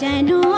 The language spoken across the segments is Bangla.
জানো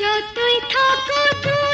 যতই থাকো দূরে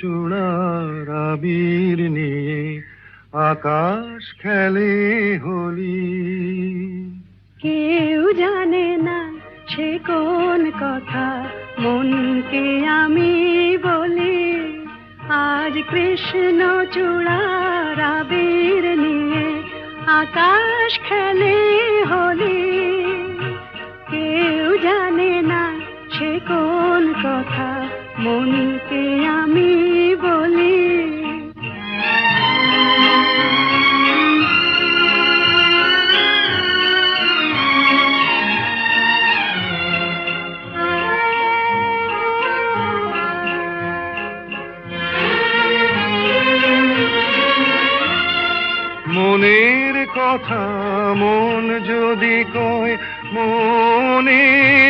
চূড়ার আবির নিয়ে আকাশ খেলে হোলি। কেউ জানে না সে কোন কথা, মনকে আমি বলি, আজ কৃষ্ণ চূড়ার আবির নিয়ে আকাশ খেলে হলি। কেউ জানে না সে কোন কথা, মনকে আমি কথা মন যদি কয়, মনে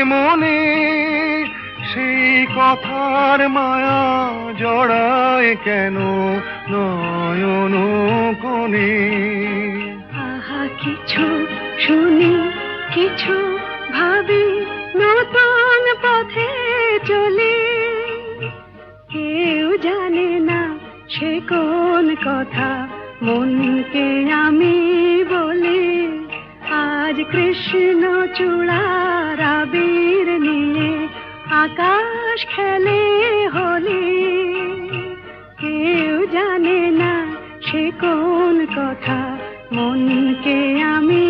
মনে সেই কথার মায়া জড়ায় কেন নয়ন কোণে? আহা, কিছু শুনি, কিছু ভাবি, নতুন পথে চলি। কেউ জানে না সে কোন কথা, মনকে আমি আজ কৃষ্ণ চূড়ার আবির নিয়ে আকাশ খেলে হলি। কেউ জানে না সে কোন কথা, মনকে আমি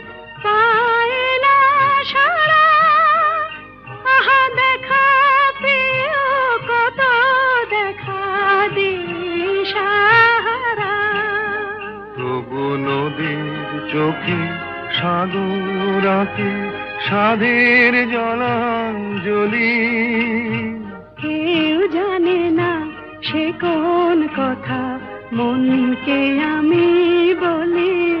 আহা দেখা প্রিয় কত দেখা দিশাহারা তবু নদীর চোখে সাগর আঁকে সাধের জলাঞ্জলি। কেউ জানে না সে কোন কথা মনকে আমি বলি।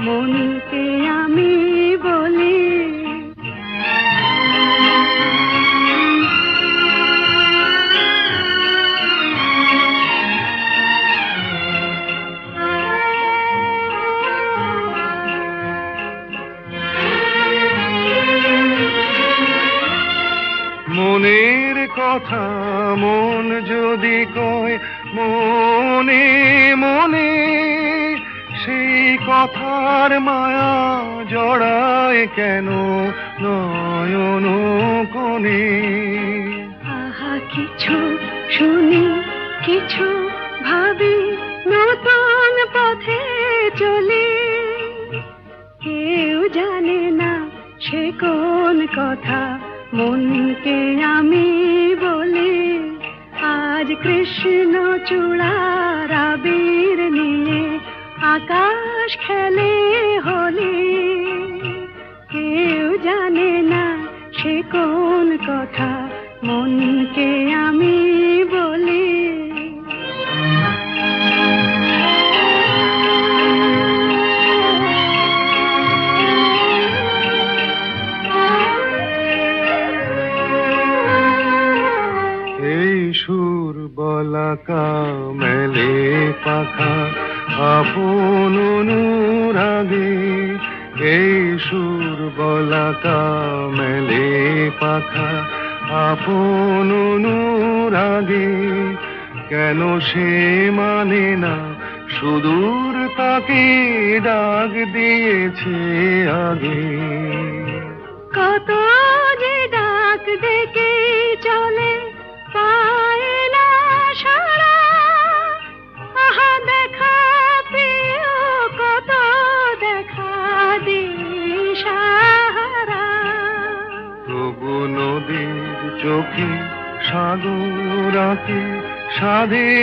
মনকে আমি চূড়ার আবির নিয়ে আকাশ খেলে হলি। কেউ জানে না সে কোন কথা মনকে পাখা, আপন অনুরাগে এই সুর বলাকা মেলে পাখা, আপন অনুরাগে কেন সে মানে না? সুদূর তাকে ডাক দিয়েছে আগে। সাধের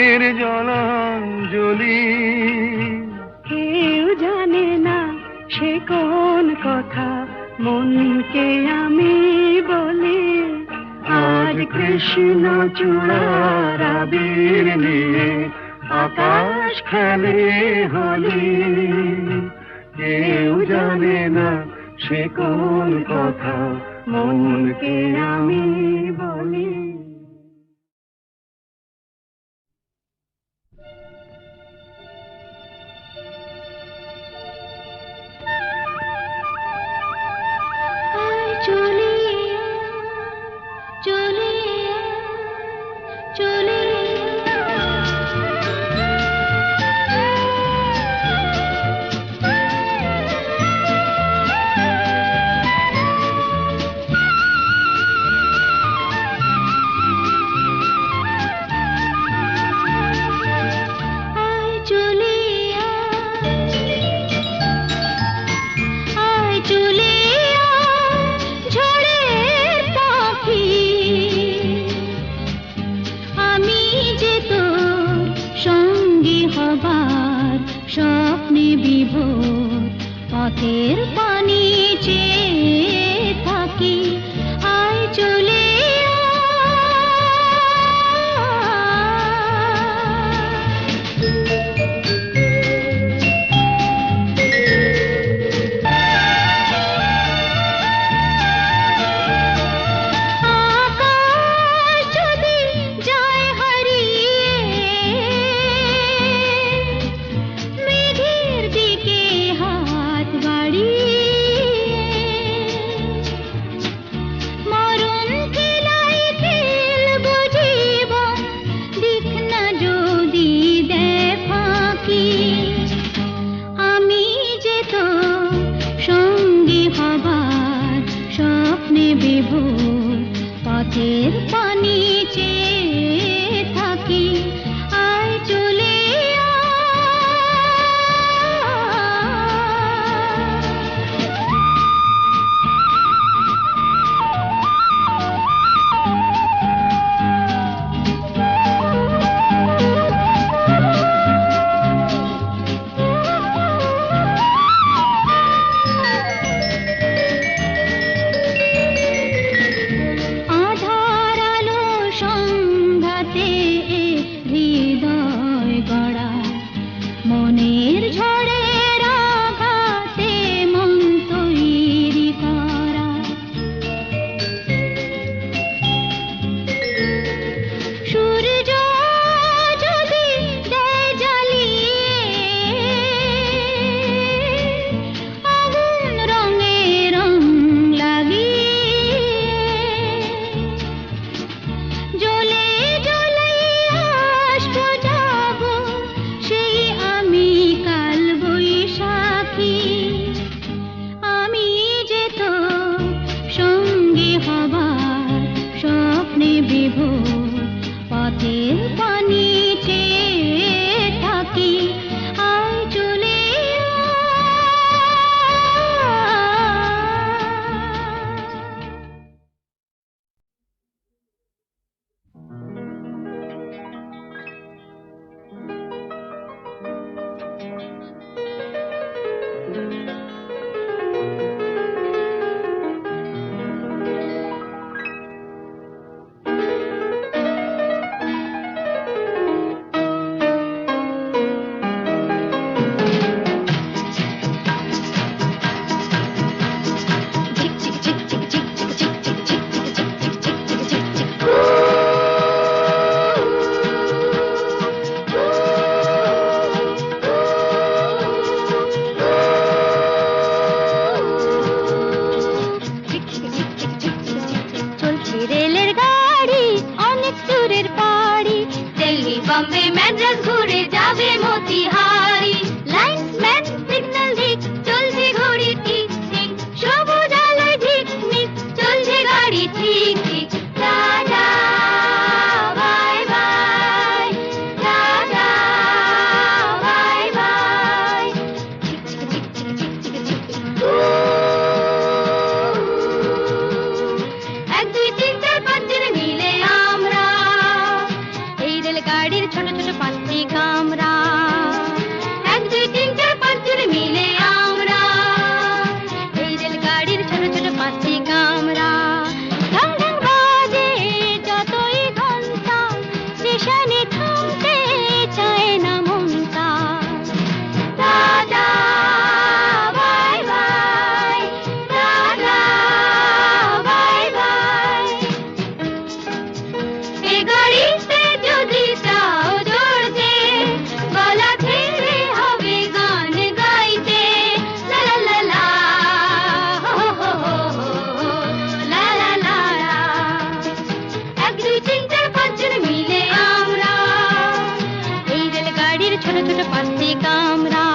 भारत पास्ति कामरा